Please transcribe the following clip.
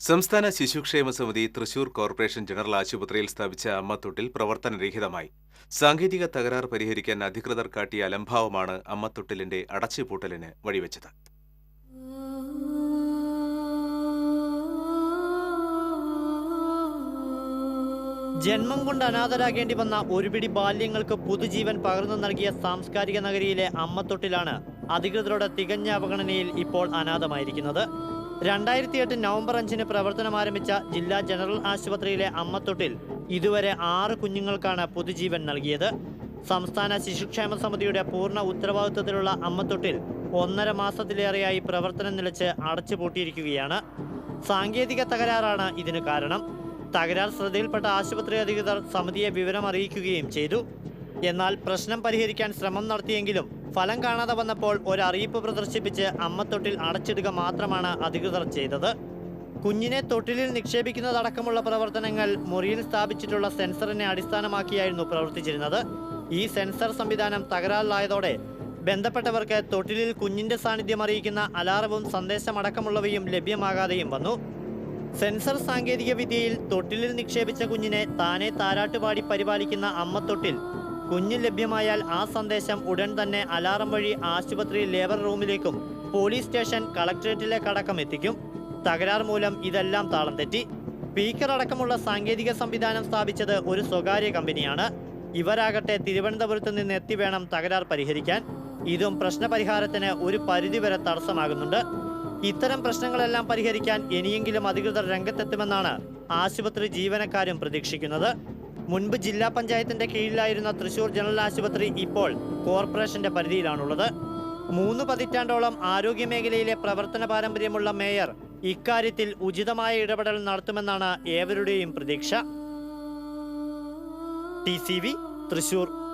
സംസ്ഥാന ശിശുക്ഷേമ സമിതി തൃശൂർ കോർപ്പറേഷൻ ജനറൽ ആശുപത്രിയിൽ സ്ഥാപിച്ച അമ്മത്തൊട്ടിൽ പ്രവർത്തനരഹിതമായി. സാങ്കേതിക തകരാർ പരിഹരിക്കാൻ അധികൃതർ കാട്ടിയ അലംഭാവമാണ് അമ്മത്തൊട്ടിലിന്റെ അടച്ചുപൂട്ടലിന് വഴിവെച്ചത്. ജന്മം കൊണ്ട് അനാഥരാകേണ്ടി വന്ന ഒരുപിടി ബാല്യങ്ങൾക്ക് പുതുജീവൻ പകർന്നു നൽകിയ സാംസ്കാരിക നഗരിയിലെ അമ്മത്തൊട്ടിലാണ് അധികൃതരുടെ തികഞ്ഞ അവഗണനയിൽ ഇപ്പോൾ അനാഥമായിരിക്കുന്നത്. രണ്ടായിരത്തി എട്ട് നവംബർ അഞ്ചിന് പ്രവർത്തനം ആരംഭിച്ച ജില്ലാ ജനറൽ ആശുപത്രിയിലെ അമ്മത്തൊട്ടിൽ ഇതുവരെ ആറ് കുഞ്ഞുങ്ങൾക്കാണ് പുതുജീവൻ നൽകിയത്. സംസ്ഥാന ശിശുക്ഷേമ സമിതിയുടെ പൂർണ ഉത്തരവാദിത്വത്തിലുള്ള അമ്മത്തൊട്ടിൽ ഒന്നര മാസത്തിലേറെയായി പ്രവർത്തനം നിലച്ച് അടച്ചുപൂട്ടിയിരിക്കുകയാണ്. സാങ്കേതിക തകരാറാണ് ഇതിന് കാരണം. തകരാർ ശ്രദ്ധയിൽപ്പെട്ട ആശുപത്രി അധികൃതർ സമിതിയെ വിവരം അറിയിക്കുകയും ചെയ്തു. എന്നാൽ പ്രശ്നം പരിഹരിക്കാൻ ശ്രമം നടത്തിയെങ്കിലും ഫലം കാണാതെ വന്നപ്പോൾ ഒരറിയിപ്പ് പ്രദർശിപ്പിച്ച് അമ്മത്തൊട്ടിൽ അടച്ചിടുക മാത്രമാണ് അധികൃതർ ചെയ്തത്. കുഞ്ഞിനെ തൊട്ടിലിൽ നിക്ഷേപിക്കുന്നതടക്കമുള്ള പ്രവർത്തനങ്ങൾ മുറിയിൽ സ്ഥാപിച്ചിട്ടുള്ള സെൻസറിനെ അടിസ്ഥാനമാക്കിയായിരുന്നു പ്രവർത്തിച്ചിരുന്നത്. ഈ സെൻസർ സംവിധാനം തകരാറിലായതോടെ ബന്ധപ്പെട്ടവർക്ക് തൊട്ടിലിൽ കുഞ്ഞിന്റെ സാന്നിധ്യം അറിയിക്കുന്ന അലാറവും സന്ദേശമടക്കമുള്ളവയും ലഭ്യമാകാതെയും വന്നു. സെൻസർ സാങ്കേതിക വിദ്യയിൽ തൊട്ടിലിൽ നിക്ഷേപിച്ച കുഞ്ഞിനെ താനെ താരാട്ടുപാടി പരിപാലിക്കുന്ന അമ്മത്തൊട്ടിൽ കുഞ്ഞ് ലഭ്യമായാൽ ആ സന്ദേശം ഉടൻ തന്നെ അലാറം വഴി ആശുപത്രി ലേബർ റൂമിലേക്കും പോലീസ് സ്റ്റേഷൻ കളക്ടറേറ്റിലേക്കടക്കം എത്തിക്കും. തകരാർ മൂലം ഇതെല്ലാം താളം തെറ്റി. സ്പീക്കർ അടക്കമുള്ള സാങ്കേതിക സംവിധാനം സ്ഥാപിച്ചത് ഒരു സ്വകാര്യ കമ്പനിയാണ്. ഇവരാകട്ടെ തിരുവനന്തപുരത്ത് നിന്ന് എത്തി വേണം തകരാർ പരിഹരിക്കാൻ. ഇതും പ്രശ്നപരിഹാരത്തിന് ഒരു പരിധിവരെ തടസ്സമാകുന്നുണ്ട്. ഇത്തരം പ്രശ്നങ്ങളെല്ലാം പരിഹരിക്കാൻ ഇനിയെങ്കിലും അധികൃതർ രംഗത്തെത്തുമെന്നാണ് ആശുപത്രി ജീവനക്കാരും പ്രതീക്ഷിക്കുന്നത്. മുൻപ് ജില്ലാ പഞ്ചായത്തിന്റെ കീഴിലായിരുന്ന തൃശൂർ ജനറൽ ആശുപത്രി ഇപ്പോൾ കോർപ്പറേഷന്റെ പരിധിയിലാണുള്ളത്. മൂന്ന് പതിറ്റാണ്ടോളം ആരോഗ്യമേഖലയിലെ പ്രവർത്തന പാരമ്പര്യമുള്ള മേയർ ഇക്കാര്യത്തിൽ ഉചിതമായ ഇടപെടൽ നടത്തുമെന്നാണ് ഏവരുടെയും പ്രതീക്ഷ. ടി തൃശൂർ.